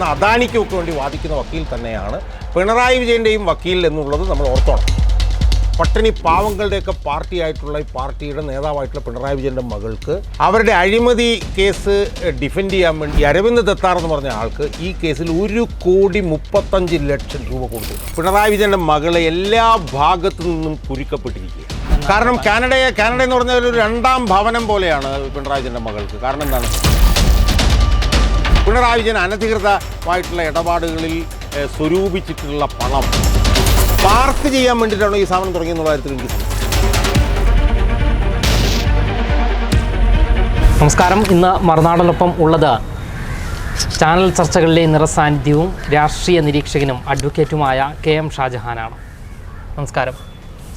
വാദിക്കുന്ന അദാനിക്കുമൊക്കെ വേണ്ടി വാദിക്കുന്ന വക്കീൽ തന്നെയാണ് പിണറായി വിജയന്റെയും വക്കീൽ എന്നുള്ളത് നമ്മൾ ഓർത്തോണം. പട്ടിണി പാവങ്ങളുടെയൊക്കെ പാർട്ടിയായിട്ടുള്ള ഈ പാർട്ടിയുടെ നേതാവായിട്ടുള്ള പിണറായി വിജയന്റെ മകൾക്ക് അവരുടെ അഴിമതി കേസ് ഡിഫെൻഡ് ചെയ്യാൻ വേണ്ടി അരവിന്ദ് ദത്താർ എന്ന് പറഞ്ഞ ആൾക്ക് ഈ കേസിൽ ഒരു കോടി മുപ്പത്തഞ്ച് ലക്ഷം രൂപ കൊടുത്തു. പിണറായി വിജയന്റെ മകളെ എല്ലാ ഭാഗത്തു നിന്നും കുരുക്കപ്പെട്ടിരിക്കുക കാരണം കാനഡയെ കാനഡ എന്ന് പറഞ്ഞാൽ ഒരു രണ്ടാം ഭവനം പോലെയാണ് പിണറായി വിജയന്റെ മകൾക്ക്. കാരണം എന്താണ്? പിണറായി വിജയൻ അനധികൃതമായിട്ടുള്ള ഇടപാടുകളിൽ സ്വരൂപിച്ചിട്ടുള്ള പണം പാർക്ക് ചെയ്യാൻ വേണ്ടിയിട്ടാണ് ഈ സ്ഥാപനം തുടങ്ങിയെന്നുള്ള കാര്യത്തിൽ എനിക്ക് നമസ്കാരം. ഇന്ന് മറുനാടനൊപ്പം ഉള്ളത് ചാനൽ ചർച്ചകളിലെ നിറസാന്നിധ്യവും രാഷ്ട്രീയ നിരീക്ഷകനും അഡ്വക്കേറ്റുമായ കെ എം ഷാജഹാനാണ്. നമസ്കാരം.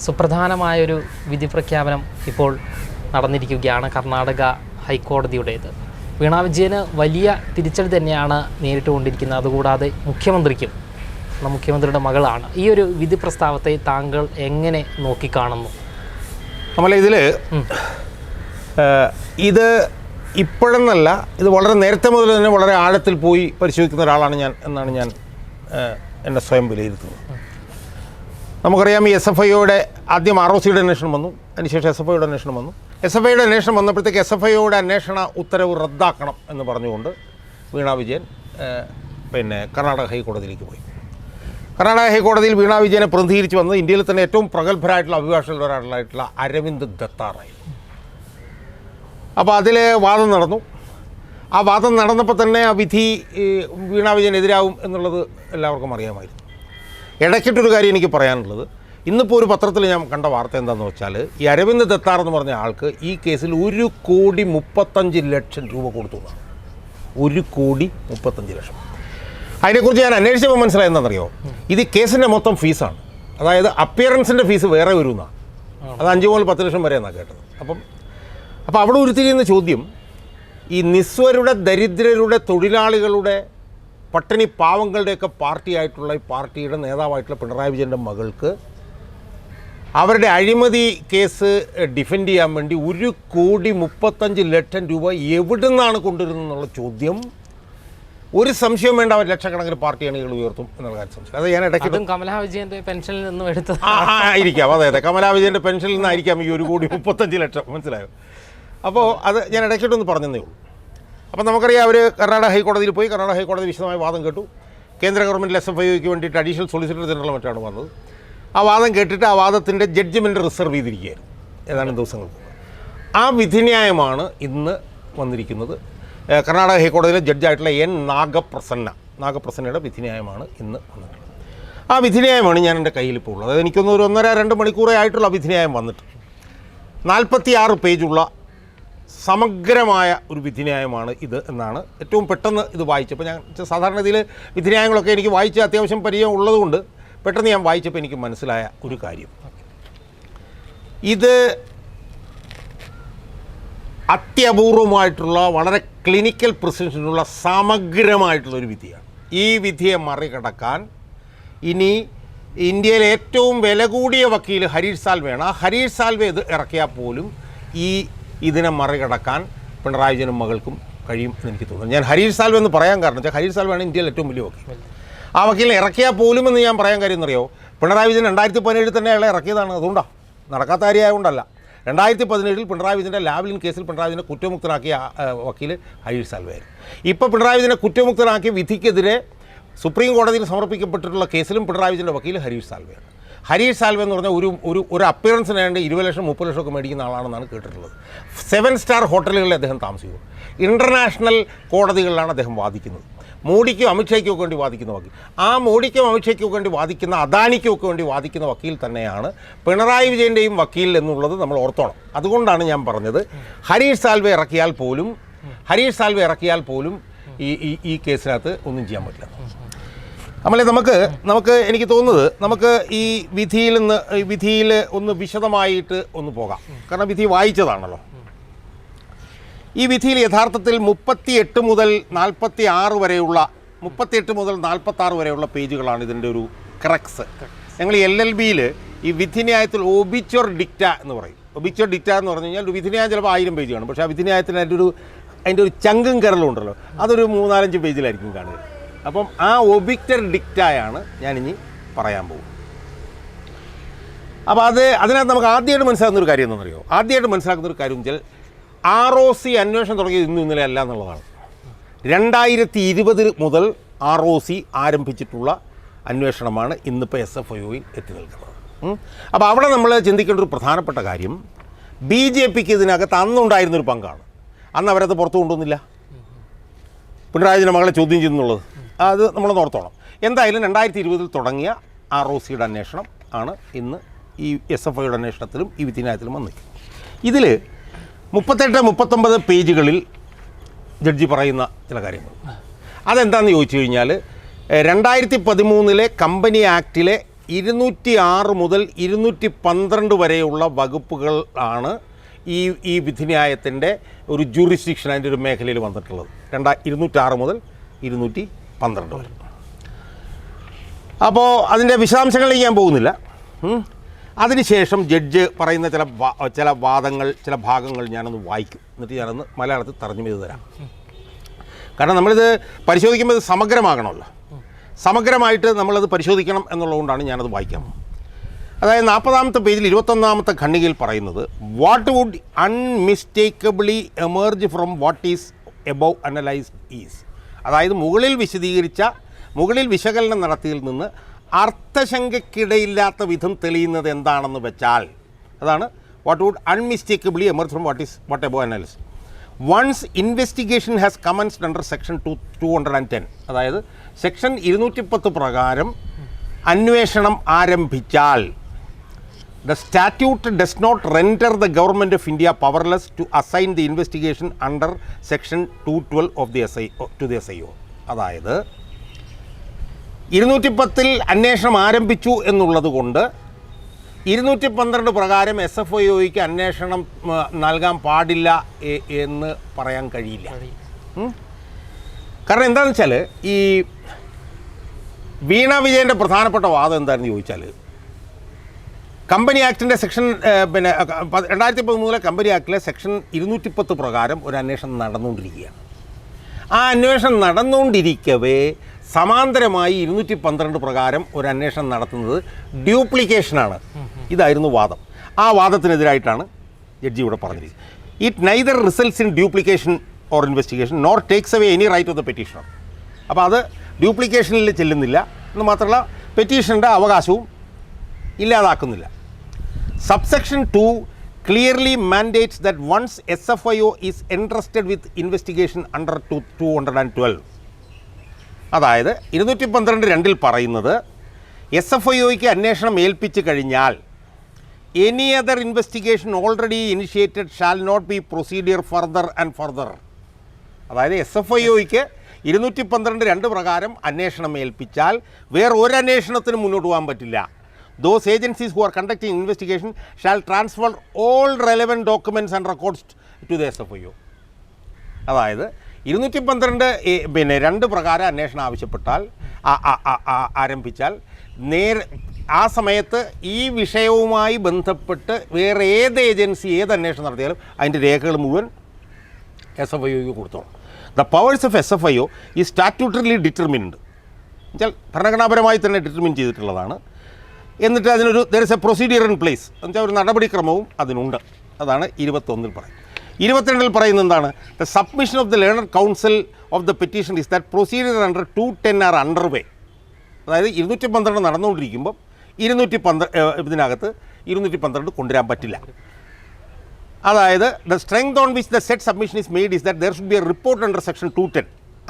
സുപ്രധാനമായൊരു വിധി പ്രഖ്യാപനം ഇപ്പോൾ നടന്നിരിക്കുകയാണ് കർണാടക ഹൈക്കോടതിയുടേത്. വീണ വിജയന് വലിയ തിരിച്ചടി തന്നെയാണ് നേരിട്ടുകൊണ്ടിരിക്കുന്നത്. അതുകൂടാതെ മുഖ്യമന്ത്രിക്കും നമ്മുടെ മുഖ്യമന്ത്രിയുടെ മകളാണ്. ഈ ഒരു വിധി പ്രസ്താവത്തെ താങ്കൾ എങ്ങനെ നോക്കിക്കാണുന്നു? നമ്മളെ ഇതിൽ ഇത് ഇപ്പോഴെന്നല്ല ഇത് വളരെ നേരത്തെ മുതൽ തന്നെ വളരെ ആഴത്തിൽ പോയി പരിശോധിക്കുന്ന ഒരാളാണ് ഞാൻ എന്നാണ് ഞാൻ എന്നെ സ്വയം വിലയിരുത്തുന്നത്. നമുക്കറിയാം ഈ എസ് എഫ് ഐയുടെ ആദ്യം ആർ ഒ സിയുടെ അന്വേഷണം വന്നു. അതിനുശേഷം എസ് എഫ് ഐയുടെ അന്വേഷണം വന്നു. എസ് എഫ് ഐയുടെ അന്വേഷണം വന്നപ്പോഴത്തേക്ക് എസ് എഫ് ഐയുടെ അന്വേഷണ ഉത്തരവ് റദ്ദാക്കണം എന്ന് പറഞ്ഞുകൊണ്ട് വീണ വിജയൻ പിന്നെ കർണാടക ഹൈക്കോടതിയിലേക്ക് പോയി. കർണാടക ഹൈക്കോടതിയിൽ വീണ വിജയനെ പ്രതിനിധീകരിച്ച് വന്നത് ഇന്ത്യയിൽ തന്നെ ഏറ്റവും പ്രഗത്ഭരായിട്ടുള്ള അഭിഭാഷകരിൽ ഒരാളായിട്ടുള്ള അരവിന്ദ് ദത്താറായി. അപ്പോൾ അതിൽ വാദം നടന്നു. ആ വാദം നടന്നപ്പോൾ തന്നെ ആ വിധി വീണ വിജയനെതിരാവും എന്നുള്ളത് എല്ലാവർക്കും അറിയാമായിരുന്നു. ഇടയ്ക്കിട്ടൊരു കാര്യം എനിക്ക് പറയാനുള്ളത്. ഇന്നിപ്പോൾ ഒരു പത്രത്തിൽ ഞാൻ കണ്ട വാർത്ത എന്താണെന്ന് വെച്ചാൽ ഈ അരവിന്ദ് ദത്താർ എന്ന് പറഞ്ഞ ആൾക്ക് ഈ കേസിൽ ഒരു കോടി മുപ്പത്തഞ്ച് ലക്ഷം രൂപ കൊടുത്തു ഒരു കോടി മുപ്പത്തഞ്ച് ലക്ഷം. അതിനെക്കുറിച്ച് ഞാൻ അന്വേഷിച്ചപ്പോൾ മനസ്സിലായെന്നറിയോ ഇത് കേസിന്റെ മൊത്തം ഫീസാണ്. അതായത് അപ്പിയറൻസിന്റെ ഫീസ് വേറെ വരുമെന്നാണ് അത് അഞ്ച് മുതൽ പത്ത് ലക്ഷം വരെ എന്നാണ് കേട്ടത്. അപ്പം അപ്പോൾ അവിടെ ഉരുത്തിരിയുന്ന ചോദ്യം ഈ നിസ്വരുടെ ദരിദ്രരുടെ തൊഴിലാളികളുടെ പട്ടിണി പാവങ്ങളുടെയൊക്കെ പാർട്ടിയായിട്ടുള്ള ഈ പാർട്ടിയുടെ നേതാവായിട്ടുള്ള പിണറായി വിജയന്റെ മകൾക്ക് അവരുടെ അഴിമതി കേസ് ഡിഫെൻഡ് ചെയ്യാൻ വേണ്ടി ഒരു കോടി മുപ്പത്തഞ്ച് ലക്ഷം രൂപ എവിടെ നിന്നാണ് കൊണ്ടുവരുന്നതെന്നുള്ള ചോദ്യം. ഒരു സംശയം വേണ്ട അവർ ലക്ഷക്കണക്കിന് പാർട്ടി അണികൾ ഉയർത്തും എന്നുള്ള കാര്യം സംശയം. അത് ഞാൻ ഇടയ്ക്ക് കമലാ വിജയന്റെ പെൻഷനിൽ നിന്നും എടുത്ത് ആയിരിക്കാം. അതെ അതെ. കമലാ വിജയന്റെ പെൻഷനിൽ നിന്നായിരിക്കാം ഈ ഒരു കോടി മുപ്പത്തഞ്ച് ലക്ഷം. മനസ്സിലായോ? അപ്പോൾ അത് ഞാൻ ഇടയ്ക്കിട്ടൊന്ന് പറഞ്ഞതേ ഉള്ളൂ. അപ്പോൾ നമുക്കറിയാം അവർ കർണാടക ഹൈക്കോടതിയിൽ പോയി. കർണാടക ഹൈക്കോടതി വിശദമായ വാദം കേട്ടു. കേന്ദ്ര ഗവൺമെന്റ് എസ് എഫ് ഐക്ക് വേണ്ടിയിട്ട് അഡീഷണൽ സോളിസിറ്റർ ജനറൽ മറ്റാണ് വന്നത്. ആ വാദം കേട്ടിട്ട് ആ വാദത്തിന്റെ ജഡ്ജ്മെന്റ് റിസർവ് ചെയ്തിരിക്കുകയായിരുന്നു. ഏതാനും ദിവസങ്ങൾക്ക് ആ വിധിന്യായമാണ് ഇന്ന് വന്നിരിക്കുന്നത്. കർണാടക ഹൈക്കോടതിയിലെ ജഡ്ജായിട്ടുള്ള എൻ നാഗപ്രസന്ന നാഗപ്രസന്നയുടെ വിധിന്യായമാണ് ഇന്ന് വന്നിട്ടുള്ളത്. ആ വിധിന്യായമാണ് ഞാൻ എന്റെ കയ്യിൽ ഇപ്പോൾ ഉള്ളത്. അതായത് എനിക്കൊന്ന് ഒരു ഒന്നര രണ്ട് മണിക്കൂറേ ആയിട്ടുള്ള വിധിന്യായം വന്നിട്ട് നാൽപ്പത്തിയാറ് പേജുള്ള സമഗ്രമായ ഒരു വിധിന്യായമാണ് ഇത് എന്നാണ് ഏറ്റവും പെട്ടെന്ന് ഇത് വായിച്ചപ്പോൾ ഞാൻ സാധാരണ ഇതിൽ വിധിന്യായങ്ങളൊക്കെ എനിക്ക് വായിച്ച് അത്യാവശ്യം പരിചയം ഉള്ളതുകൊണ്ട് പെട്ടെന്ന് ഞാൻ വായിച്ചപ്പോൾ എനിക്ക് മനസ്സിലായ ഒരു കാര്യം. ഇത് അത്യപൂർവമായിട്ടുള്ള വളരെ ക്ലിനിക്കൽ പ്രിസിഷനുള്ള സമഗ്രമായിട്ടുള്ളൊരു വിധിയാണ്. ഈ വിധിയെ മറികടക്കാൻ ഇനി ഇന്ത്യയിലെ ഏറ്റവും വില കൂടിയ വക്കീൽ ഹരീഷ് സാൽവയാണ് ആ ഹരീഷ് സാൽവേ ഇത് ഇറക്കിയാൽ പോലും ഈ ഇതിനെ മറികടക്കാൻ പിണറായി വിജയനും മകൾക്കും കഴിയും എന്ന് എനിക്ക് തോന്നുന്നു. ഞാൻ ഹരീഷ് സാൽവേ എന്ന് പറയാൻ കാരണം വെച്ചാൽ ഹരീഷ് സാൽവയാണ് ഇന്ത്യയിലെ ഏറ്റവും വലിയ വക്കീൽ ആ വക്കീലിനെ ഇറക്കിയാൽ പോലും എന്ന് ഞാൻ പറയാൻ കാര്യം എന്നറിയോ? പിണറായി വിജയൻ രണ്ടായിരത്തി പതിനേഴിൽ തന്നെ അയാളെ ഇറക്കിയതാണ്. അതുകൊണ്ടാണ് നടക്കാത്ത കാര്യമായതുകൊണ്ടല്ല രണ്ടായിരത്തി പതിനേഴിൽ പിണറായി വിജയന്റെ ലാവ്ലിൻ കേസിൽ പിണറായി വിജയനെ കുറ്റമുക്തനാക്കിയ വക്കീൽ ഹരീഷ് സാൽവയായിരുന്നു ഇപ്പോൾ പിണറായി വിജയനെ കുറ്റമുക്തനാക്കിയ വിധിക്കെതിരെ സുപ്രീം കോടതിയിൽ സമർപ്പിക്കപ്പെട്ടിട്ടുള്ള കേസിലും പിണറായി വിജയന്റെ വക്കീൽ ഹരീഷ് സാൽവയാണ് ഹരീഷ് സാൽവ എന്ന് പറഞ്ഞാൽ ഒരു ഒരു ഒരു അപ്പിയറൻസിന് വേണ്ടി ഇരുപത് ലക്ഷം മുപ്പത് ലക്ഷം ഒക്കെ മേടിക്കുന്ന ആളാണെന്നാണ് കേട്ടിട്ടുള്ളത്. സെവൻ സ്റ്റാർ ഹോട്ടലുകളിൽ അദ്ദേഹം താമസിക്കുന്നു. ഇന്റർനാഷണൽ കോടതികളിലാണ് അദ്ദേഹം വാദിക്കുന്നത്. മോഡിക്കും അമിത്ഷയ്ക്കും വേണ്ടി വാദിക്കുന്ന വക്കീൽ ആ മോഡിക്കും അമിത്ഷയ്ക്കും വേണ്ടി വാദിക്കുന്ന അദാനിക്കുമൊക്കെ വേണ്ടി വാദിക്കുന്ന വക്കീൽ തന്നെയാണ് പിണറായി വിജയന്റെയും വക്കീൽ എന്നുള്ളത് നമ്മൾ ഓർത്തോണം. അതുകൊണ്ടാണ് ഞാൻ പറഞ്ഞത്. ഹരീഷ് സാൽവെ ഇറക്കിയാൽ പോലും ഹരീഷ് സാൽവെ ഇറക്കിയാൽ പോലും ഈ ഈ ഈ കേസിനകത്ത് ഒന്നും ചെയ്യാൻ പറ്റില്ല. നമ്മളെ നമുക്ക് നമുക്ക് എനിക്ക് തോന്നുന്നത് നമുക്ക് ഈ വിധിയിൽ നിന്ന് വിധിയിൽ ഒന്ന് വിശദമായിട്ട് ഒന്ന് പോകാം. കാരണം വിധി വായിച്ചതാണല്ലോ. ഈ വിധിയിൽ യഥാർത്ഥത്തിൽ മുപ്പത്തിയെട്ട് മുതൽ നാൽപ്പത്തി ആറ് വരെയുള്ള മുപ്പത്തിയെട്ട് മുതൽ നാൽപ്പത്തി ആറ് വരെയുള്ള പേജുകളാണ് ഇതിന്റെ ഒരു ക്രക്സ് ഞങ്ങൾ എൽ എൽ ബിയിൽ ഈ വിധിന്യായത്തിൽ ഒബിച്ചോർ ഡിക്റ്റ എന്ന് പറയും. ഒബിച്ചോർ ഡിക്റ്റ എന്ന് പറഞ്ഞു കഴിഞ്ഞാൽ ഒരു വിധിന്യായം ചിലപ്പോൾ ആയിരം പേജ് കാണും. പക്ഷേ ആ വിധിന്യായത്തിന് അതിന്റെ ഒരു അതിന്റെ ഒരു ചങ്കും കരളും ഉണ്ടല്ലോ. അതൊരു മൂന്നാലഞ്ച് പേജിലായിരിക്കും കാണുക. അപ്പം ആ ഒബിക്റ്റർ ഡിക്റ്റായാണ് ഞാനിനി പറയാൻ പോകും അപ്പോൾ അത് അതിനകത്ത് നമുക്ക് ആദ്യമായിട്ട് മനസ്സിലാക്കുന്ന ഒരു കാര്യം എന്താണെന്നറിയോ? ആദ്യമായിട്ട് മനസ്സിലാക്കുന്ന ഒരു കാര്യം വെച്ചാൽ ആർ ഒ സി അന്വേഷണം തുടങ്ങിയത് ഇന്നും ഇന്നലെ അല്ല എന്നുള്ളതാണ്. രണ്ടായിരത്തി ഇരുപത് മുതൽ ആർ ഒ സി ആരംഭിച്ചിട്ടുള്ള അന്വേഷണമാണ് ഇന്നിപ്പോൾ എസ് എഫ് ഒയിൽ എത്തി നിൽക്കുന്നത്. അപ്പോൾ അവിടെ നമ്മൾ ചിന്തിക്കേണ്ട ഒരു പ്രധാനപ്പെട്ട കാര്യം ബി ജെ പിക്ക് ഇതിനകത്ത് അന്നുണ്ടായിരുന്നൊരു പങ്കാണ്. അന്ന് അവരത് പുറത്തു കൊണ്ടുവന്നില്ല. പിണറായി മകളെ ചോദ്യം ചെയ്യുന്നുള്ളത് അത് നമ്മൾ ഓർത്തോണം. എന്തായാലും രണ്ടായിരത്തി ഇരുപതിൽ തുടങ്ങിയ ആർ ഒ സിയുടെ അന്വേഷണം ആണ് ഇന്ന് ഈ എസ് എഫ് ഐയുടെ അന്വേഷണത്തിലും ഈ വിധിന്യായത്തിലും വന്നിരിക്കുന്നത് ഇതിൽ മുപ്പത്തെട്ട് മുപ്പത്തൊമ്പത് പേജുകളിൽ ജഡ്ജി പറയുന്ന ചില കാര്യങ്ങൾ. അതെന്താണെന്ന് ചോദിച്ചു കഴിഞ്ഞാൽ രണ്ടായിരത്തി പതിമൂന്നിലെ കമ്പനി ആക്ടിലെ ഇരുന്നൂറ്റി ആറ് മുതൽ ഇരുന്നൂറ്റി പന്ത്രണ്ട് വരെയുള്ള വകുപ്പുകളാണ് ഈ ഈ വിധിന്യായത്തിന്റെ ഒരു ജൂറിസ്ഡിക്ഷൻ അതിന്റെ ഒരു മേഖലയിൽ വന്നിട്ടുള്ളത്. രണ്ടാ ഇരുന്നൂറ്റാറ് മുതൽ ഇരുന്നൂറ്റി പന്ത്രണ്ട് വരെ. അപ്പോൾ അതിന്റെ വിശദാംശങ്ങളിലേക്ക് ഞാൻ പോകുന്നില്ല. അതിനുശേഷം ജഡ്ജ് പറയുന്ന ചില ചില വാദങ്ങൾ ചില ഭാഗങ്ങൾ ഞാനൊന്ന് വായിക്കും. എന്നിട്ട് ഞാനൊന്ന് മലയാളത്തിൽ തർജമ ചെയ്തു തരാം. കാരണം നമ്മളിത് പരിശോധിക്കുമ്പോൾ ഇത് സമഗ്രമാകണമല്ലോ. സമഗ്രമായിട്ട് നമ്മളത് പരിശോധിക്കണം എന്നുള്ളതുകൊണ്ടാണ് ഞാനത് പോകുന്നത്. അതായത് നാൽപ്പതാമത്തെ പേജിൽ ഇരുപത്തൊന്നാമത്തെ ഖണ്ഡികയിൽ പറയുന്നത് what would unmistakably emerge from what is above analysed is അതായത് മുകളിൽ വിശദീകരിച്ച മുകളിൽ വിശകലനം നടത്തിയതിൽ നിന്ന് അർത്ഥശങ്കയ്ക്കിടയില്ലാത്ത വിധം തെളിയുന്നത് എന്താണെന്ന് വെച്ചാൽ അതാണ് what would unmistakably emerge from what is what above analysed once investigation has commenced under section two two hundred and ten അതായത് സെക്ഷൻ ഇരുന്നൂറ്റി പത്ത് പ്രകാരം അന്വേഷണം ആരംഭിച്ചാൽ the statute does not render the government of India powerless to assign the investigation under section two twelve of the S I to the S I O അതായത് ഇരുന്നൂറ്റി പത്തിൽ അന്വേഷണം ആരംഭിച്ചു എന്നുള്ളത് കൊണ്ട് ഇരുന്നൂറ്റി പന്ത്രണ്ട് പ്രകാരം എസ് എഫ് ഐ ഒയ്ക്ക് അന്വേഷണം നൽകാൻ പാടില്ല എന്ന് പറയാൻ കഴിയില്ല. കാരണം എന്താണെന്ന് വെച്ചാൽ ഈ വീണ വിജയന്റെ പ്രധാനപ്പെട്ട വാദം എന്താണെന്ന് ചോദിച്ചാൽ കമ്പനി ആക്ടിന്റെ സെക്ഷൻ പിന്നെ രണ്ടായിരത്തി പതിമൂന്നിലെ കമ്പനി ആക്ടിലെ സെക്ഷൻ ഇരുന്നൂറ്റി പത്ത് പ്രകാരം ഒരു അന്വേഷണം നടന്നുകൊണ്ടിരിക്കുകയാണ്. ആ അന്വേഷണം നടന്നുകൊണ്ടിരിക്കവേ സമാന്തരമായി ഇരുന്നൂറ്റി പന്ത്രണ്ട് പ്രകാരം ഒരു അന്വേഷണം നടത്തുന്നത് ഡ്യൂപ്ലിക്കേഷനാണ്. ഇതായിരുന്നു വാദം. ആ വാദത്തിനെതിരായിട്ടാണ് ജഡ്ജി ഇവിടെ പറഞ്ഞിരിക്കുന്നത്. It neither results in duplication or investigation nor takes away any right of the petitioner അപ്പോൾ അത് ഡ്യൂപ്ലിക്കേഷനിൽ ചെല്ലുന്നില്ല. എന്ന് മാത്രമല്ല പെറ്റീഷന്റെ അവകാശവും ഇല്ലാതാക്കുന്നില്ല. Subsection two clearly mandates that once S F I O is entrusted with investigation under two two hundred and twelve അതായത് ഇരുന്നൂറ്റി പന്ത്രണ്ട് രണ്ടിൽ പറയുന്നത് എസ് എഫ് ഐ ഒയ്ക്ക് അന്വേഷണം ഏൽപ്പിച്ചു കഴിഞ്ഞാൽ any other investigation already initiated shall not be procedure further and further അതായത് S F I ഒയ്ക്ക് ഇരുന്നൂറ്റി പന്ത്രണ്ട് രണ്ട് പ്രകാരം അന്വേഷണം ഏൽപ്പിച്ചാൽ വേറെ ഒരു അന്വേഷണത്തിനും മുന്നോട്ട് പോകാൻ പറ്റില്ല. Those agencies who are conducting investigation shall transfer all relevant documents and records to the S F I O അതായത് ഇരുന്നൂറ്റി പന്ത്രണ്ട് പിന്നെ രണ്ട് പ്രകാരം അന്വേഷണം ആവശ്യപ്പെട്ടാൽ ആരംഭിച്ചാൽ നേർ ആ സമയത്ത് ഈ വിഷയവുമായി ബന്ധപ്പെട്ട് വേറെ ഏത് ഏജൻസി ഏത് അന്വേഷണം നടത്തിയാലും അതിന്റെ രേഖകൾ മുഴുവൻ എസ് എഫ് ഐ ഒക്ക് കൊടുത്തോളും. The powers of S F I O is statutorily determined എന്നുവെച്ചാൽ ഭരണഘടനാപരമായി തന്നെ ഡിറ്റർമിൻ ചെയ്തിട്ടുള്ളതാണ്. എന്നിട്ട് അതിനൊരു there is a procedure in place എന്നുവെച്ചാൽ ഒരു നടപടിക്രമവും അതിനുണ്ട്. അതാണ് ഇരുപത്തൊന്നിൽ പറയുന്നത്. ഇരുപത്തിരണ്ടിൽ പറയുന്നത് എന്താണ്? The submission of the learned counsel of the petition is that procedure under two ten are under way അതായത് ഇരുന്നൂറ്റി പന്ത്രണ്ട് നടന്നുകൊണ്ടിരിക്കുമ്പം ഇരുന്നൂറ്റി പന്ത്രണ്ട് ഇതിനകത്ത് ഇരുന്നൂറ്റി പന്ത്രണ്ട് കൊണ്ടുവരാൻ പറ്റില്ല. അതായത് the strength on which the said submission is made is that there should be a report under section two ten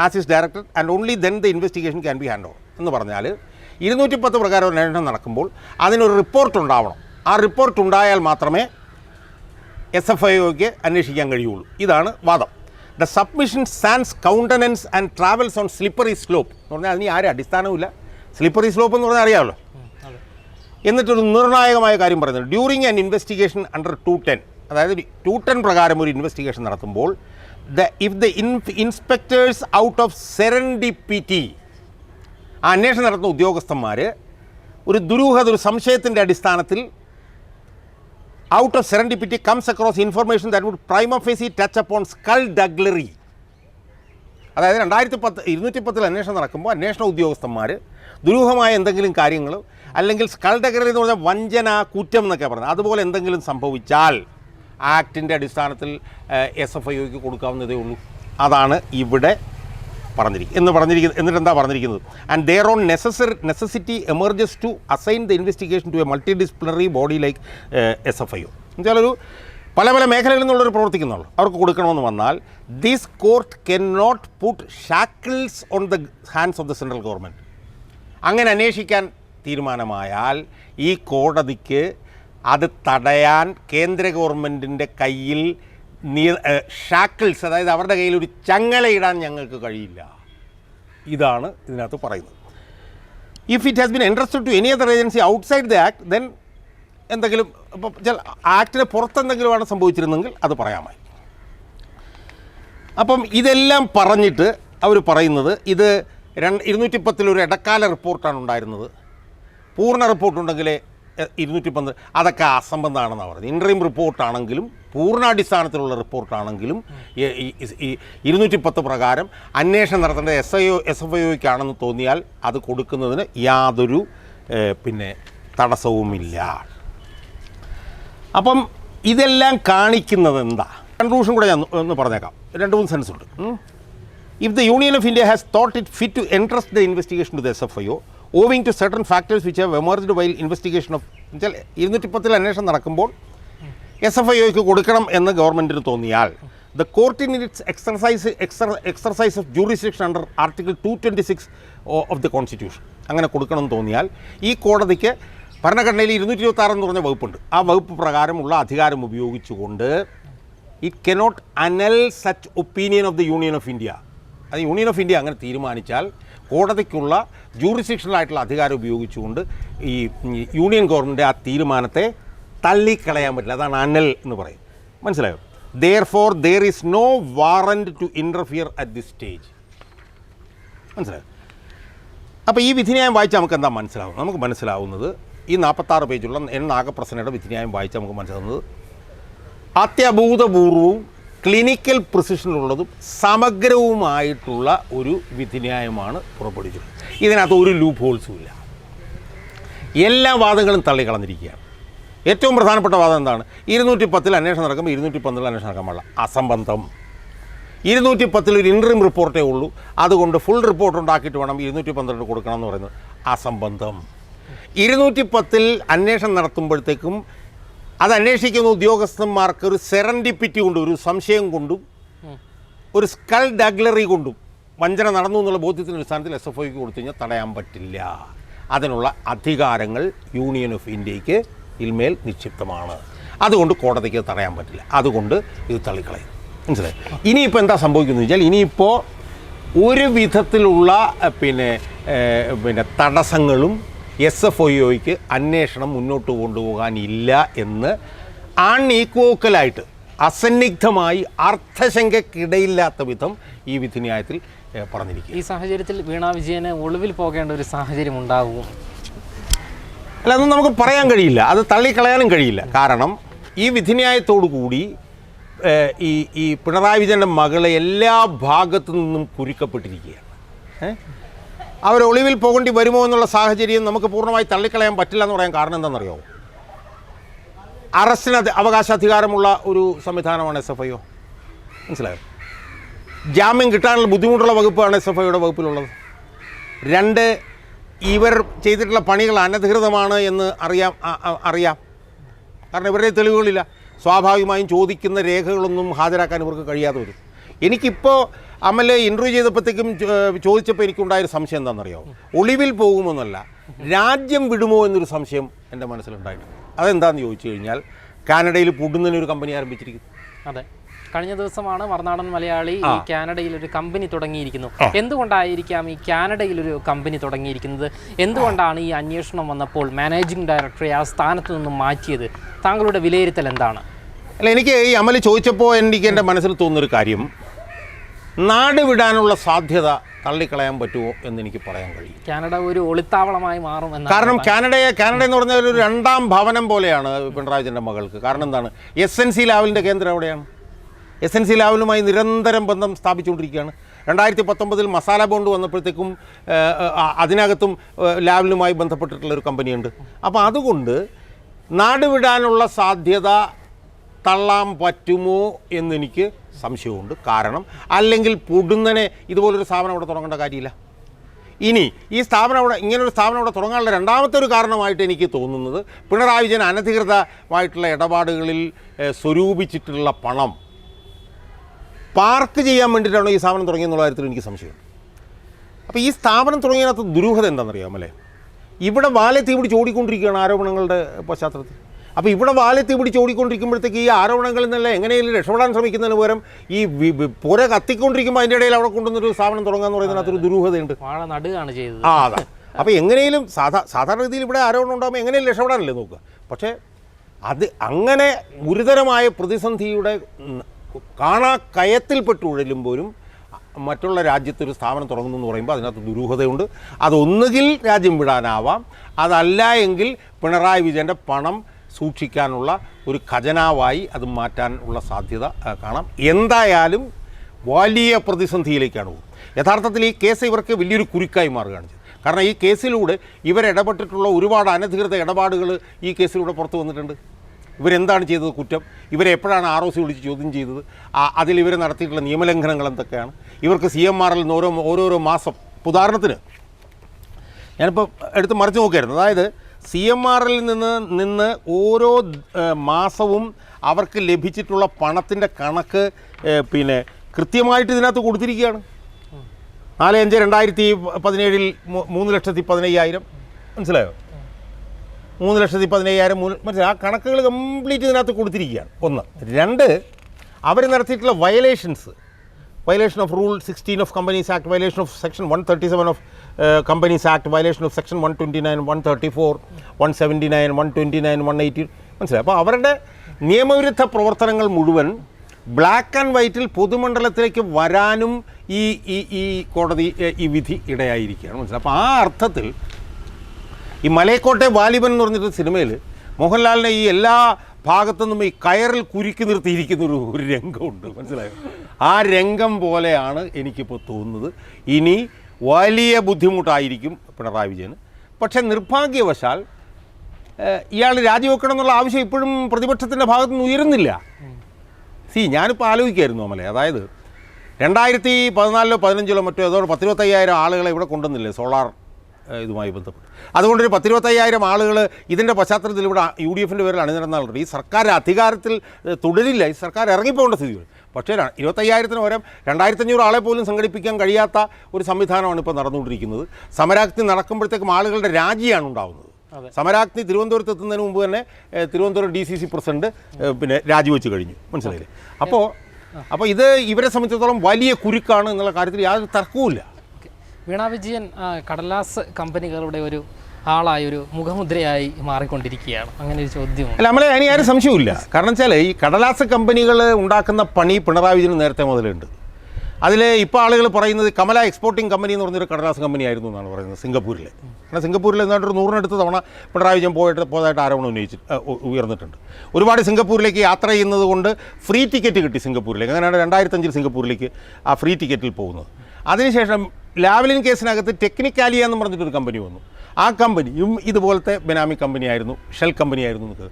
as is directed and only then the investigation can be hand over എന്ന് പറഞ്ഞാൽ ഇരുന്നൂറ്റി പത്ത് പ്രകാരം അന്വേഷണം നടക്കുമ്പോൾ അതിനൊരു report ഉണ്ടാവണം. ആ റിപ്പോർട്ട് ഉണ്ടായാൽ മാത്രമേ എസ് എഫ് ഐ അന്വേഷിക്കാൻ കഴിയുള്ളൂ. ഇതാണ് വാദം. The submission sans countenance and travels on slippery slope എന്ന് പറഞ്ഞാൽ അതിന് ആരും അടിസ്ഥാനമില്ല സ്ലിപ്പറി സ്ലോപ്പ് എന്ന് പറഞ്ഞാൽ അറിയാമല്ലോ. എന്നിട്ടൊരു നിർണായകമായ കാര്യം പറയുന്നത് during an investigation under two ten അതായത് ടു ടെൻ പ്രകാരം ഒരു ഇൻവെസ്റ്റിഗേഷൻ നടത്തുമ്പോൾ the if the inspectors out of serendipity ആ അന്വേഷണം നടത്തുന്ന ഉദ്യോഗസ്ഥന്മാർ ഒരു ദുരൂഹത ഒരു സംശയത്തിന്റെ അടിസ്ഥാനത്തിൽ of serendipity comes across information that would prima facie touch upon skulduggery അതായത് രണ്ടായിരത്തി പത്ത് ഇരുന്നൂറ്റി പത്തിൽ അന്വേഷണം നടക്കുമ്പോൾ അന്വേഷണ ഉദ്യോഗസ്ഥന്മാർ ദുരൂഹമായ എന്തെങ്കിലും കാര്യങ്ങൾ അല്ലെങ്കിൽ സ്കൾഡഗറി എന്ന് പറഞ്ഞാൽ വഞ്ചന കുറ്റം എന്നൊക്കെ പറഞ്ഞത് അതുപോലെ എന്തെങ്കിലും സംഭവിച്ചാൽ ആക്ടിന്റെ അടിസ്ഥാനത്തിൽ എസ് എഫ് ഐക്ക് കൊടുക്കാവുന്നതേ ഉള്ളൂ. അതാണ് ഇവിടെ പറഞ്ഞിരിക്കുന്നത് എന്ന് പറഞ്ഞിരിക്കുന്നത് എന്നിട്ട് എന്താ പറഞ്ഞിരിക്കുന്നത്? And there on necessary necessity emerges to assign the investigation to a multi disciplinary body like S F I O എന്നുവെച്ചാൽ ഒരു പല പല മേഖലകളിൽ നിന്നുള്ളവർ പ്രവർത്തിക്കുന്നുള്ളൂ. അവർക്ക് കൊടുക്കണമെന്ന് വന്നാൽ this court can not put shackles on the hands of the central government അങ്ങനെ അന്വേഷിക്കാൻ തീരുമാനമായാൽ ഈ കോടതിക്ക് അത് തടയാൻ കേന്ദ്ര ഗവൺമെന്റിന്റെ കയ്യിൽ നിയ ഷാക്കിൾസ് അതായത് അവരുടെ കയ്യിൽ ഒരു ചങ്ങല ഇടാൻ ഞങ്ങൾക്ക് കഴിയില്ല. ഇതാണ് ഇതിനകത്ത് പറയുന്നത്. If it has been entrusted to any other agency outside the act then എന്തെങ്കിലും ഇപ്പം ചില ആക്ടിന് പുറത്തെന്തെങ്കിലുമാണ് സംഭവിച്ചിരുന്നെങ്കിൽ അത് പറയാമായി. അപ്പം ഇതെല്ലാം പറഞ്ഞിട്ട് അവർ പറയുന്നത് ഇത് രണ്ട് ഇരുന്നൂറ്റി പത്തിലൊരു ഇടക്കാല റിപ്പോർട്ടാണ് ഉണ്ടായിരുന്നത്. പൂർണ റിപ്പോർട്ടുണ്ടെങ്കിലേ ഇരുന്നൂറ്റി പന്ത്രണ്ട് അതൊക്കെ അസംബന്ധമാണെന്നാണ് പറഞ്ഞത്. ഇൻട്രീം റിപ്പോർട്ടാണെങ്കിലും പൂർണാടിസ്ഥാനത്തിലുള്ള റിപ്പോർട്ടാണെങ്കിലും ഈ- ഇരുന്നൂറ്റി പത്ത് പ്രകാരം അന്വേഷണം നടത്തേണ്ടത് S I O S F I ഒക്കാണെന്ന് തോന്നിയാൽ അത് കൊടുക്കുന്നതിന് യാതൊരു പിന്നെ തടസ്സവുമില്ല. അപ്പം ഇതെല്ലാം കാണിക്കുന്നത് എന്താ? കൺക്ലൂഷൻ കൂടെ ഞാൻ ഒന്ന് പറഞ്ഞേക്കാം. രണ്ട് മൂന്ന് സെൻസ് ഉണ്ട്. If the union of India has thought it fit to entrust the investigation to the S F I O owing to certain factors which have emerged while investigation of എന്നുവെച്ചാൽ ഇരുന്നൂറ്റി പത്തിൽ അന്വേഷണം നടക്കുമ്പോൾ എസ് എഫ് ഐ ഒക്ക് കൊടുക്കണം എന്ന് ഗവൺമെന്റിന് തോന്നിയാൽ the court in its exercise exercise of jurisdiction under article two twenty six of the constitution അങ്ങനെ കൊടുക്കണം എന്ന് തോന്നിയാൽ ഈ കോടതിക്ക് ഭരണഘടനയിൽ ഇരുന്നൂറ്റി എന്ന് പറഞ്ഞ വകുപ്പുണ്ട്. ആ വകുപ്പ് പ്രകാരമുള്ള അധികാരം ഉപയോഗിച്ചുകൊണ്ട് it cannot annul such opinion of the union of India അത് യൂണിയൻ ഓഫ് ഇന്ത്യ അങ്ങനെ തീരുമാനിച്ചാൽ കോടതിക്കുള്ള ജൂറിസിക്ഷനായിട്ടുള്ള അധികാരം ഉപയോഗിച്ചുകൊണ്ട് ഈ യൂണിയൻ ഗവൺമെന്റ് ആ തീരുമാനത്തെ തള്ളിക്കളയാൻ പറ്റില്ല. അതാണ് അനൽ എന്ന് പറയും. മനസ്സിലായോ? Therefore there is no warrant to interfere at this stage മനസ്സിലായോ? അപ്പോൾ ഈ വിധിന്യായം വായിച്ചാൽ നമുക്ക് എന്താ മനസ്സിലാവും നമുക്ക് മനസ്സിലാവുന്നത് ഈ നാൽപ്പത്താറ് പേജുള്ള എൻ നാഗപ്രസന്നയുടെ വിധിന്യായം വായിച്ചാൽ നമുക്ക് മനസ്സിലാവുന്നത് അത്യഭൂതപൂർവവും ക്ലിനിക്കൽ പ്രിസിഷനുള്ളതും സമഗ്രവുമായിട്ടുള്ള ഒരു വിധിന്യായമാണ് പുറപ്പെടുവിച്ചിട്ടുള്ളത് ഇതിനകത്ത് ഒരു ലൂപ്പ് ഹോൾസും ഇല്ല. എല്ലാ വാദങ്ങളും തള്ളിക്കളഞ്ഞിരിക്കുകയാണ്. ഏറ്റവും പ്രധാനപ്പെട്ട വാദം എന്താണ്? ഇരുന്നൂറ്റി പത്തിൽ അന്വേഷണം നടക്കുമ്പോൾ ഇരുന്നൂറ്റി പന്ത്രണ്ടിൽ അന്വേഷണം നടക്കാൻ പാടില്ല. അസംബന്ധം. ഇരുന്നൂറ്റി പത്തിൽ ഒരു ഇൻട്രീം റിപ്പോർട്ടേ ഉള്ളൂ. അതുകൊണ്ട് ഫുൾ റിപ്പോർട്ട് ഉണ്ടാക്കിയിട്ട് വേണം ഇരുന്നൂറ്റി പന്ത്രണ്ട് കൊടുക്കണം എന്ന് പറയുന്നത്. അസംബന്ധം. ഇരുന്നൂറ്റി പത്തിൽ അന്വേഷണം നടത്തുമ്പോഴത്തേക്കും അത് അന്വേഷിക്കുന്ന ഉദ്യോഗസ്ഥന്മാർക്ക് ഒരു സെറൻഡിപ്പിറ്റി കൊണ്ടും ഒരു സംശയം കൊണ്ടും ഒരു സ്കൾ ഡഗ്ലറി കൊണ്ടും വഞ്ചന നടന്നു എന്നുള്ള ബോധ്യത്തിന്റെ അടിസ്ഥാനത്തിൽ എസ് എഫ് ഐക്ക് കൊടുത്തു കഴിഞ്ഞാൽ തടയാൻ പറ്റില്ല. അതിനുള്ള അധികാരങ്ങൾ യൂണിയൻ ഓഫ് ഇന്ത്യയ്ക്ക് ഇൽമേൽ നിക്ഷിപ്തമാണ്. അതുകൊണ്ട് കോടതിക്ക് തടയാൻ പറ്റില്ല. അതുകൊണ്ട് ഇത് തള്ളിക്കളയും. മനസ്സിലായി? ഇനിയിപ്പോൾ എന്താ സംഭവിക്കുന്നത് വെച്ചാൽ ഇനിയിപ്പോൾ ഒരു വിധത്തിലുള്ള പിന്നെ പിന്നെ തടസ്സങ്ങളും എസ് എഫ് ഒ ഒയ്ക്ക് അന്വേഷണം മുന്നോട്ട് കൊണ്ടുപോകാനില്ല എന്ന് അൺഈക്വോക്കലായിട്ട് അസന്നിഗ്ധമായി അർത്ഥശങ്കയ്ക്കിടയില്ലാത്ത വിധം ഈ വിധിന്യായത്തിൽ പറഞ്ഞിരിക്കും ഈ സാഹചര്യത്തിൽ വീണ വിജയന് ഒളിവിൽ പോകേണ്ട ഒരു സാഹചര്യം ഉണ്ടാകും അല്ല അതൊന്നും നമുക്ക് പറയാൻ കഴിയില്ല. അത് തള്ളിക്കളയാനും കഴിയില്ല. കാരണം ഈ വിധിന്യായത്തോടു കൂടി ഈ ഈ പിണറായി വിജയന്റെ മകളെ എല്ലാ ഭാഗത്തു നിന്നും കുരുക്കപ്പെട്ടിരിക്കുകയാണ്. ഏഹ്? അവർ ഒളിവിൽ പോകേണ്ടി വരുമോ എന്നുള്ള സാഹചര്യം നമുക്ക് പൂർണമായി തള്ളിക്കളയാൻ പറ്റില്ല എന്ന് പറയാൻ കാരണം എന്താണെന്നറിയോ? അറസ്റ്റിന് അവകാശാധികാരമുള്ള ഒരു സംവിധാനമാണ് എസ് എഫ് ഐ ഒ. മനസ്സിലായോ? ജാമ്യം കിട്ടാനുള്ള ബുദ്ധിമുട്ടുള്ള വകുപ്പാണ് എസ് എഫ് ഐയുടെ വകുപ്പിലുള്ളത്. രണ്ട് ഇവർ ചെയ്തിട്ടുള്ള പണികൾ അനധികൃതമാണ് എന്ന് അറിയാം അറിയാം. കാരണം ഇവരുടെ തെളിവുകളില്ല. സ്വാഭാവികമായും ചോദിക്കുന്ന രേഖകളൊന്നും ഹാജരാക്കാൻ ഇവർക്ക് കഴിയാതെ വരും. എനിക്കിപ്പോൾ അമൽ ഇന്റർവ്യൂ ചെയ്തപ്പോഴത്തേക്കും ചോദിച്ചപ്പോൾ എനിക്കുണ്ടായൊരു സംശയം എന്താണെന്നറിയോ? ഒളിവിൽ പോകുമെന്നല്ല രാജ്യം വിടുമോ എന്നൊരു സംശയം എന്റെ മനസ്സിലുണ്ടായിട്ടുണ്ട്. അതെന്താണെന്ന് ചോദിച്ചു കഴിഞ്ഞാൽ കാനഡയിൽ പുടുന്നതിന് ഒരു കമ്പനി ആരംഭിച്ചിരിക്കുന്നു. അതെ. കഴിഞ്ഞ ദിവസമാണ് മറുനാടൻ മലയാളി ഈ കാനഡയിൽ ഒരു കമ്പനി തുടങ്ങിയിരിക്കുന്നു എന്തുകൊണ്ടായിരിക്കാം ഈ കാനഡയിൽ ഒരു കമ്പനി തുടങ്ങിയിരിക്കുന്നത്? എന്തുകൊണ്ടാണ് ഈ അന്വേഷണം വന്നപ്പോൾ മാനേജിംഗ് ഡയറക്ടറെ ആ സ്ഥാനത്ത് നിന്നും മാറ്റിയത്? താങ്കളുടെ വിലയിരുത്തൽ എന്താണ്? അല്ല എനിക്ക് ഈ അമൽ ചോദിച്ചപ്പോൾ എനിക്ക് എന്റെ മനസ്സിൽ തോന്നുന്നൊരു കാര്യം നാട് വിടാനുള്ള സാധ്യത തള്ളിക്കളയാൻ പറ്റുമോ എന്ന് എനിക്ക് പറയാൻ കഴിയും. കാനഡ ഒരു ഒളിത്താവളമായി മാറും കാരണം കാനഡയെ കാനഡ എന്ന് പറഞ്ഞാൽ ഒരു രണ്ടാം ഭവനം പോലെയാണ് പിണറായി വിജയന്റെ മകൾക്ക്. കാരണം എന്താണ്? എസ് എൻ സി ലാവലിന്റെ കേന്ദ്രം എവിടെയാണ്? എസ് എൻ സി ലാവലുമായി നിരന്തരം ബന്ധം സ്ഥാപിച്ചുകൊണ്ടിരിക്കുകയാണ്. രണ്ടായിരത്തി പത്തൊമ്പതിൽ മസാല ബോണ്ട് വന്നപ്പോഴത്തേക്കും അതിനകത്തും ലാവലുമായി ബന്ധപ്പെട്ടിട്ടുള്ള ഒരു കമ്പനിയുണ്ട്. അപ്പോൾ അതുകൊണ്ട് നാട് വിടാനുള്ള സാധ്യത തള്ളാൻ പറ്റുമോ എന്നെനിക്ക് സംശയമുണ്ട് കാരണം അല്ലെങ്കിൽ പൊടുന്നനെ ഇതുപോലൊരു സ്ഥാപനം അവിടെ തുടങ്ങേണ്ട കാര്യമില്ല. ഇനി ഈ സ്ഥാപനം അവിടെ ഇങ്ങനൊരു സ്ഥാപനം അവിടെ തുടങ്ങാനുള്ള രണ്ടാമത്തെ ഒരു കാരണമായിട്ട് എനിക്ക് തോന്നുന്നത് പിണറായി വിജയൻ അനധികൃതമായിട്ടുള്ള ഇടപാടുകളിൽ സ്വരൂപിച്ചിട്ടുള്ള പണം പാർക്ക് ചെയ്യാൻ വേണ്ടിയിട്ടാണോ ഈ സ്ഥാപനം തുടങ്ങിയെന്നുള്ള കാര്യത്തിൽ എനിക്ക് സംശയമുണ്ട്. അപ്പോൾ ഈ സ്ഥാപനം തുടങ്ങിയതിനകത്ത് ദുരൂഹത എന്താണെന്നറിയാമല്ലേ? ഇവിടെ വാലെ തീ പിടിച്ച് ഓടിക്കൊണ്ടിരിക്കുകയാണ് ആരോപണങ്ങളുടെ പശ്ചാത്തലത്തിൽ. അപ്പോൾ ഇവിടെ വാലെത്തി പിടിച്ച് ഓടിക്കൊണ്ടിരിക്കുമ്പോഴത്തേക്ക് ഈ ആരോപണങ്ങളിൽ നിന്നല്ല എങ്ങനെയെങ്കിലും രക്ഷപ്പെടാൻ ശ്രമിക്കുന്നതിന് പകരം ഈ പുര കത്തിക്കൊണ്ടിരിക്കുമ്പോൾ അതിന്റെ ഇടയിൽ അവിടെ കൊണ്ടുവന്നൊരു സ്ഥാപനം തുടങ്ങുക എന്ന് പറയുന്നതിനകത്തൊരു ദുരൂഹതയുണ്ട്. വാഴ നടുകയാണ് ചെയ്തത്. ആ അതാ. അപ്പോൾ എങ്ങനെയും സാധാ സാധാരണ രീതിയിൽ ഇവിടെ ആരോപണം ഉണ്ടാകുമ്പോൾ എങ്ങനെയും രക്ഷപ്പെടാനല്ലേ നോക്കുക. പക്ഷേ അത് അങ്ങനെ ഗുരുതരമായ പ്രതിസന്ധിയുടെ കാണാ കയത്തിൽപ്പെട്ട് ഉഴലുമ്പോഴും മറ്റുള്ള രാജ്യത്തൊരു സ്ഥാപനം തുടങ്ങുന്നു എന്ന് പറയുമ്പോൾ അതിനകത്ത് ദുരൂഹതയുണ്ട്. അതൊന്നുകിൽ രാജ്യം വിടാനാവാം. അതല്ല എങ്കിൽ പിണറായി വിജയന്റെ പണം സൂക്ഷിക്കാനുള്ള ഒരു ഖജനാവായി അത് മാറ്റാൻ ഉള്ള സാധ്യത കാണാം. എന്തായാലും വലിയ പ്രതിസന്ധിയിലേക്കാണ് പോകുന്നത്. യഥാർത്ഥത്തിൽ ഈ കേസ് ഇവർക്ക് വലിയൊരു കുരുക്കായി മാറുകയാണ് ചെയ്തത്. കാരണം ഈ കേസിലൂടെ ഇവരിടപെട്ടിട്ടുള്ള ഒരുപാട് അനധികൃത ഇടപാടുകൾ ഈ കേസിലൂടെ പുറത്തു വന്നിട്ടുണ്ട്. ഇവരെന്താണ് ചെയ്തത് കുറ്റം? ഇവരെ എപ്പോഴാണ് ആർ ഒ സി വിളിച്ച് ചോദ്യം ചെയ്തത്? അതിൽ ഇവർ നടത്തിയിട്ടുള്ള നിയമലംഘനങ്ങൾ എന്തൊക്കെയാണ്? ഇവർക്ക് സി എം ആറിൽ നിന്ന് ഓരോ ഓരോരോ മാസം ഉദാഹരണത്തിന് ഞാനിപ്പോൾ എടുത്ത് മറിച്ച് നോക്കിയായിരുന്നു. അതായത് സി എം ആറിൽ നിന്ന് നിന്ന് ഓരോ മാസവും അവർക്ക് ലഭിച്ചിട്ടുള്ള പണത്തിന്റെ കണക്ക് പിന്നെ കൃത്യമായിട്ട് ഇതിനകത്ത് കൊടുത്തിരിക്കുകയാണ്. നാല് അഞ്ച് രണ്ടായിരത്തി പതിനേഴിൽ മൂന്ന് ലക്ഷത്തി പതിനയ്യായിരം. മനസ്സിലായോ? മൂന്ന് ലക്ഷത്തി പതിനയ്യായിരം മൂന്ന് മനസ്സിലായി? ആ കണക്കുകൾ കംപ്ലീറ്റ് ഇതിനകത്ത് കൊടുത്തിരിക്കുകയാണ്. ഒന്ന്. രണ്ട് അവർ നടത്തിയിട്ടുള്ള violations violation of rule sixteen of companies act violation of section one thirty seven of companies act violation of section one twenty nine one thirty four one seventy nine one twenty nine one eighty മനസ്സിലായി? അപ്പോൾ അവരുടെ നിയമവിരുദ്ധ പ്രവർത്തനങ്ങൾ മുഴുവൻ black and വൈറ്റിൽ പൊതുമണ്ഡലത്തിലേക്ക് വരാനും ഈ ഈ ഈ കോടതി ഈ വിധി ഇടയായിരിക്കുകയാണ്. മനസ്സിലായി? അപ്പോൾ ആ അർത്ഥത്തിൽ ഈ മലയക്കോട്ടെ വാലിബൻ എന്ന് പറഞ്ഞിട്ട് സിനിമയിൽ മോഹൻലാലിനെ ഈ എല്ലാ ഭാഗത്തുനിന്നും ഈ കയറിൽ കുരുക്കി നിർത്തിയിരിക്കുന്ന ഒരു രംഗമുണ്ട്. മനസ്സിലായോ? ആ രംഗം പോലെയാണ് എനിക്കിപ്പോൾ തോന്നുന്നത്. ഇനി വലിയ ബുദ്ധിമുട്ടായിരിക്കും പിണറായി വിജയന്. പക്ഷേ നിർഭാഗ്യവശാൽ ഇയാൾ രാജിവെക്കണം എന്നുള്ള ആവശ്യം ഇപ്പോഴും പ്രതിപക്ഷത്തിന്റെ ഭാഗത്തു നിന്ന് ഉയരുന്നില്ല. സി ഞാനിപ്പോൾ ആലോചിക്കായിരുന്നു അമലെ അതായത് രണ്ടായിരത്തി പതിനാലിലോ പതിനഞ്ചിലോ മറ്റോ ഏതോ പത്തിരുപത്തയ്യായിരം ആളുകളെ ഇവിടെ കൊണ്ടുവന്നില്ലേ സോളാർ ഇതുമായി ബന്ധപ്പെട്ട്. അതുകൊണ്ടൊരു പത്തിരുപത്തയ്യായിരം ആളുകൾ ഇതിന്റെ പശ്ചാത്തലത്തിൽ ഇവിടെ യു ഡി എഫിന്റെ പേരിൽ അണിനിരന്നാളുണ്ട്. ഈ സർക്കാർ അധികാരത്തിൽ തുടരില്ല. ഈ സർക്കാർ ഇറങ്ങിപ്പോകേണ്ട സ്ഥിതി പക്ഷേ ഇരുപത്തയ്യായിരത്തിന് പകരം രണ്ടായിരത്തഞ്ഞൂറ് ആളെ പോലും സംഘടിപ്പിക്കാൻ കഴിയാത്ത ഒരു സംവിധാനമാണ് ഇപ്പോൾ നടന്നുകൊണ്ടിരിക്കുന്നത്. സമരാഗ്നി നടക്കുമ്പോഴത്തേക്കും ആളുകളുടെ രാജിയാണ് ഉണ്ടാകുന്നത് സമരാഗ്നി തിരുവനന്തപുരത്ത് എത്തുന്നതിന് മുമ്പ് തന്നെ Thiruvananthapuram D C C president പിന്നെ രാജിവെച്ച് കഴിഞ്ഞു. മനസ്സിലായില്ലേ? അപ്പോൾ അപ്പോൾ ഇത് ഇവരെ സംബന്ധിച്ചിടത്തോളം വലിയ കുരുക്കാണ് എന്നുള്ള കാര്യത്തിൽ യാതൊരു തർക്കവുമില്ല. ഇല്ല വീണ വിജയൻ കടലാസ് കമ്പനികളുടെ ഒരു ആളായി ഒരു മുഖമുദ്രയായി മാറിക്കൊണ്ടിരിക്കുകയാണ്. അങ്ങനെ ഒരു ചോദ്യം അല്ല നമ്മളെ അതിന് ആരും സംശയമില്ല കാരണം വെച്ചാൽ ഈ കടലാസ കമ്പനികൾ ഉണ്ടാക്കുന്ന പണി പിണറായി വിജയന് നേരത്തെ മുതലുണ്ട്. അതിൽ ഇപ്പോൾ ആളുകൾ പറയുന്നത് കമല എക്സ്പോർട്ടിംഗ് കമ്പനി എന്ന് പറഞ്ഞൊരു കടലാസ് കമ്പനി ആയിരുന്നു എന്നാണ് പറയുന്നത് സിംഗപ്പൂരിൽ കാരണം സിംഗപ്പൂരിൽ എന്നിട്ടൊരു നൂറിനടുത്ത് തവണ പിണറായി വിജയൻ പോയിട്ട് പോയതായിട്ട് ആരോപണം ഉന്നയിച്ച് ഉയർന്നിട്ടുണ്ട്. ഒരുപാട് സിംഗപ്പൂരിലേക്ക് യാത്ര ചെയ്യുന്നത് കൊണ്ട് ഫ്രീ ടിക്കറ്റ് കിട്ടി സിംഗപ്പൂരിലേക്ക്. അങ്ങനെയാണ് രണ്ടായിരത്തഞ്ചിൽ സിംഗപ്പൂരിലേക്ക് ആ ഫ്രീ ടിക്കറ്റിൽ പോകുന്നത്. അതിനുശേഷം ലാവലിൻ കേസിനകത്ത് ടെക്നിക്കാലിയ എന്ന് പറഞ്ഞിട്ടൊരു കമ്പനി വന്നു. ആ കമ്പനിയും ഇതുപോലത്തെ ബെനാമി കമ്പനിയായിരുന്നു ഷെൽ കമ്പനിയായിരുന്നു നമുക്ക്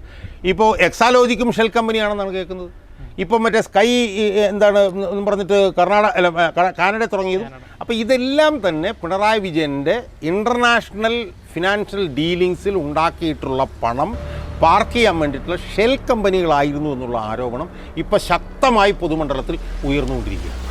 ഇപ്പോൾ എക്സാലോജിക്കും ഷെൽ കമ്പനിയാണെന്നാണ് കേൾക്കുന്നത്. ഇപ്പം മറ്റേ സ്കൈ എന്താണ് എന്ന് പറഞ്ഞിട്ട് കർണാടക അല്ല കാനഡ തുടങ്ങിയത്. അപ്പോൾ ഇതെല്ലാം തന്നെ പിണറായി വിജയന്റെ ഇന്റർനാഷണൽ ഫിനാൻഷ്യൽ ഡീലിങ്സിൽ ഉണ്ടാക്കിയിട്ടുള്ള പണം പാർക്ക് ചെയ്യാൻ വേണ്ടിയിട്ടുള്ള ഷെൽ കമ്പനികളായിരുന്നു എന്നുള്ള ആരോപണം ഇപ്പോൾ ശക്തമായി പൊതുമണ്ഡലത്തിൽ ഉയർന്നുകൊണ്ടിരിക്കുകയാണ്.